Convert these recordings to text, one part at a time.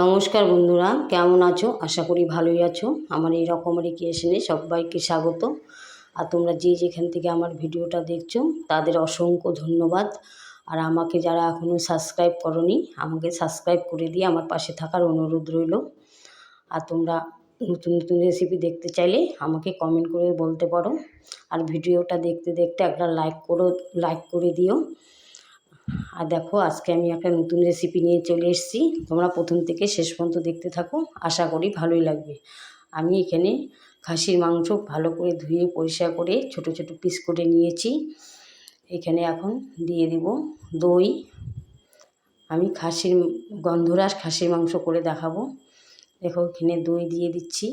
নমস্কার বন্ধুরা, কেমন আছো? আশা করি ভালোই আছো। আমার এই রকমেরই ক্রিয়েশনে সবাইকে স্বাগত। আর তোমরা যে যেখান থেকে আমার ভিডিওটা দেখছ, তাদের অসংখ্য ধন্যবাদ। আর আমাকে যারা এখনও সাবস্ক্রাইব করনি, আমাকে সাবস্ক্রাইব করে দিয়ে আমার পাশে থাকার অনুরোধ রইল। আর তোমরা নতুন নতুন রেসিপি দেখতে চাইলে আমাকে কমেন্ট করে বলতে পারো। আর ভিডিওটা দেখতে দেখতে একটা লাইক করো লাইক করে দিও। আর দেখো, আজকে আমি একটা নতুন রেসিপি নিয়ে চলে এসেছি। তোমরা প্রথম থেকে শেষ পর্যন্ত দেখতে থাকো, আশা করি ভালোই লাগবে। আমি এখানে খাসির মাংস ভালো করে ধুয়ে পরিষ্কার করে ছোট ছোট পিস করে নিয়েছি। এখানে এখন দিয়ে দিব দই। আমি খাসির গন্ধরাস খাসির মাংস করে দেখাবো। দেখো, এখানে দই দিয়ে দিচ্ছি।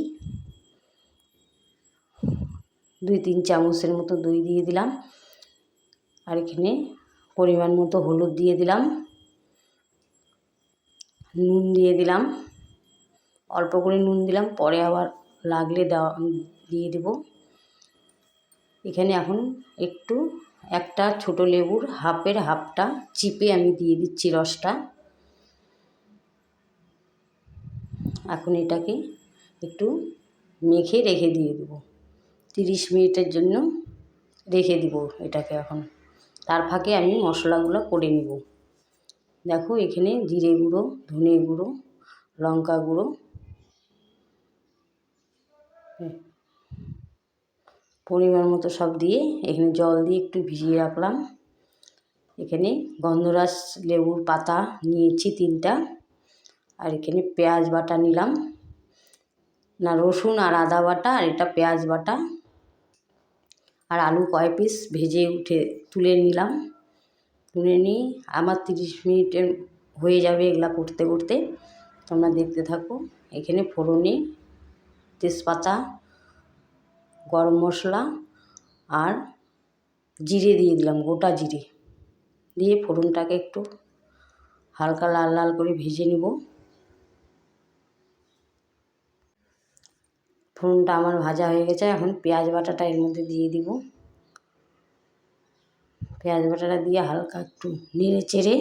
দুই, তিন চামচের মতো দই দিয়ে দিলাম। আর এখানে পরিমাণ মতো হলুদ দিয়ে দিলাম। নুন দিয়ে দিলাম। অল্প করে নুন দিলাম, পরে আবার লাগলে দেওয়া, দিয়ে দেব। এখানে এখন একটু, একটা ছোট লেবুর হাফের হাফটা চিপে আমি দিয়ে দিচ্ছি রসটা। এখন এটাকে একটু মেখে রেখে দিয়ে দেবো। তিরিশ মিনিটের জন্য রেখে দিব এটাকে এখন। তার ফাঁকে আমি মশলাগুলো করে নেব। দেখো এখানে জিরে গুঁড়ো, ধনে গুঁড়ো, লঙ্কা গুঁড়ো। পরিমাণ মতো সব দিয়ে এখানে জল দিয়ে একটু ভিজিয়ে রাখলাম। এখানে গন্ধরাস লেবুর পাতা নিয়েছি তিনটা। আর এখানে পেঁয়াজ বাটা নিলাম। না রসুন আর আদা বাটা আর এটা পেঁয়াজ বাটা। আর আলু কয় পিস ভেজে উঠে তুলে নিলাম। তুলে নিয়ে আমার তিরিশ মিনিটের হয়ে যাবে এগুলা করতে করতে। তোমরা দেখতে থাকো। এখানে ফোড়নে তেজপাতা, গরম মশলা আর জিরে দিয়ে দিলাম, গোটা জিরে। দিয়ে ফোড়নটাকে একটু হালকা লাল লাল করে ভেজে নিব। ফোড়নটা আমার ভাজা হয়ে গেছে, এখন পেঁয়াজ বাটাটা এর মধ্যে দিয়ে দিব। পেঁয়াজ বাটাটা দিয়ে হালকা একটু নেড়ে চেড়ে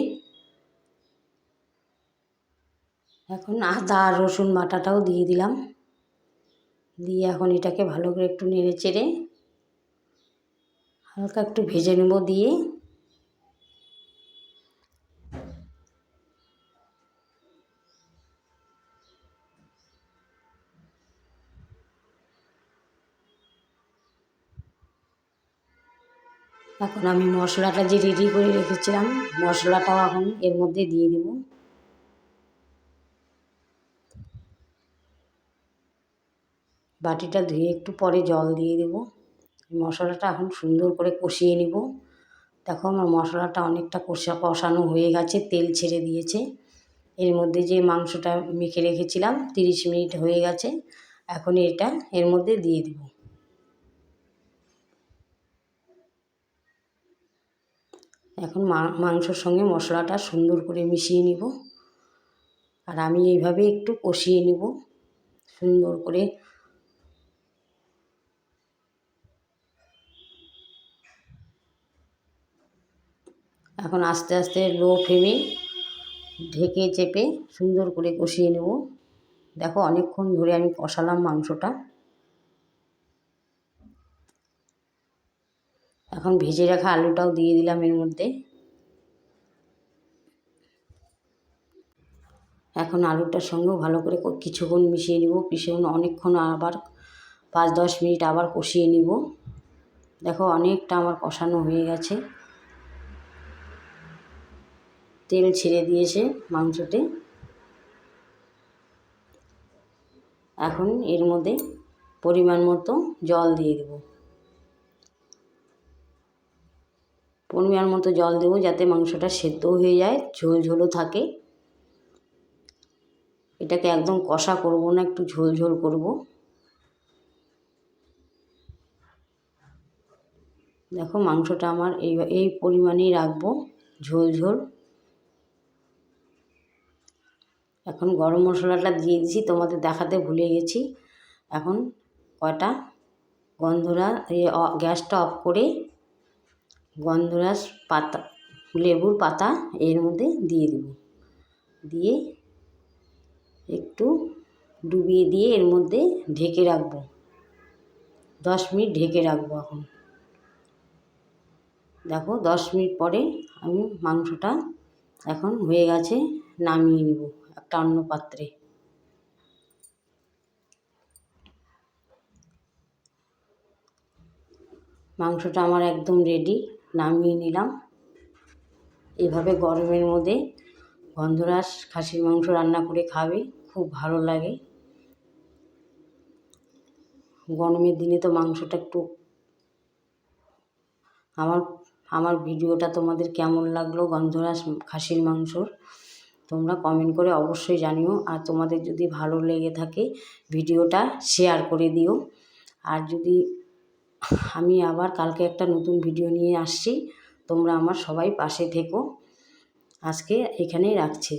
এখন আদা রসুন বাটাটাও দিয়ে দিলাম। দিয়ে এখন এটাকে ভালো করে একটু নেড়ে চেড়ে হালকা একটু ভেজে নেব দিয়ে। এখন আমি মশলাটা যে রেডি করে রেখেছিলাম, মশলাটাও এখন এর মধ্যে দিয়ে দেব। বাটিটা ধুয়ে একটু পরে জল দিয়ে দেব। মশলাটা এখন সুন্দর করে কষিয়ে নিব। দেখো আমার মশলাটা অনেকটা কষা কষানো হয়ে গেছে, তেল ছেড়ে দিয়েছে। এর মধ্যে যে মাংসটা মেখে রেখেছিলাম, তিরিশ মিনিট হয়ে গেছে। এখন এটা এর মধ্যে দিয়ে দেবো। এখন মাংসর সঙ্গে মশলাটা সুন্দর করে মিশিয়ে নিব। আর আমি এইভাবে একটু কষিয়ে নিব। সুন্দর করে এখন আস্তে আস্তে লো ফ্লেমে ঢেকে চেপে সুন্দর করে কষিয়ে নেব। দেখো অনেকক্ষণ ধরে আমি কষালাম মাংসটা। এখন ভেজে রাখা আলুটাও দিয়ে দিলাম এর মধ্যে। এখন আলুটার সঙ্গেও ভালো করে কিছুক্ষণ মিশিয়ে নিব। কিছুক্ষণ অনেকক্ষণ আবার পাঁচ দশ মিনিট আবার কষিয়ে নিব। দেখো অনেকটা আমার কষানো হয়ে গেছে। তেল ছেড়ে দিয়েছে মাংসতে। এখন এর মধ্যে পরিমাণ মতো জল দিয়ে দেবো। পরিমাণ মতো জল দেবো যাতে মাংসটা সেদ্ধ হয়ে যায় ঝোল ঝোলও থাকে। এটাকে একদম কষা করব না, একটু ঝোল ঝোল করব। দেখো মাংসটা আমার এই এই পরিমাণেই রাখব ঝোল ঝোল এখন গরম মশলাটা দিয়ে দিয়েছি তোমাদের দেখাতে ভুলে গেছি। এখন কয়টা? গন্ধরা গ্যাসটা অফ করে গন্ধরাজ পাতা, লেবুর পাতা এর মধ্যে দিয়ে দেব। দিয়ে একটু ডুবিয়ে দিয়ে এর মধ্যে ঢেকে রাখব। দশ মিনিট ঢেকে রাখব এখন। দেখো, দশ মিনিট পরে আমি মাংসটা এখন হয়ে গেছে, নামিয়ে নিব একটা অন্য পাত্রে। মাংসটা আমার একদম রেডি নামিয়ে নিলাম। এভাবে গরমের মধ্যে গন্ধরাস খাসির মাংস রান্না করে খাবে, খুব ভালো লাগে। গরমের দিনে তো মাংসটা একটু আমার আমার ভিডিওটা তোমাদের কেমন লাগল গন্ধরাস খাসির মাংসর? তোমরা কমেন্ট করে অবশ্যই জানিও। আর তোমাদের যদি ভালো লেগে থাকে ভিডিওটা শেয়ার করে দিও। আর যদি আমি আবার কালকে একটা নতুন ভিডিও নিয়ে আসছি। তোমরা আমার সবাই পাশে থেকো। আজকে এখানেই রাখছি।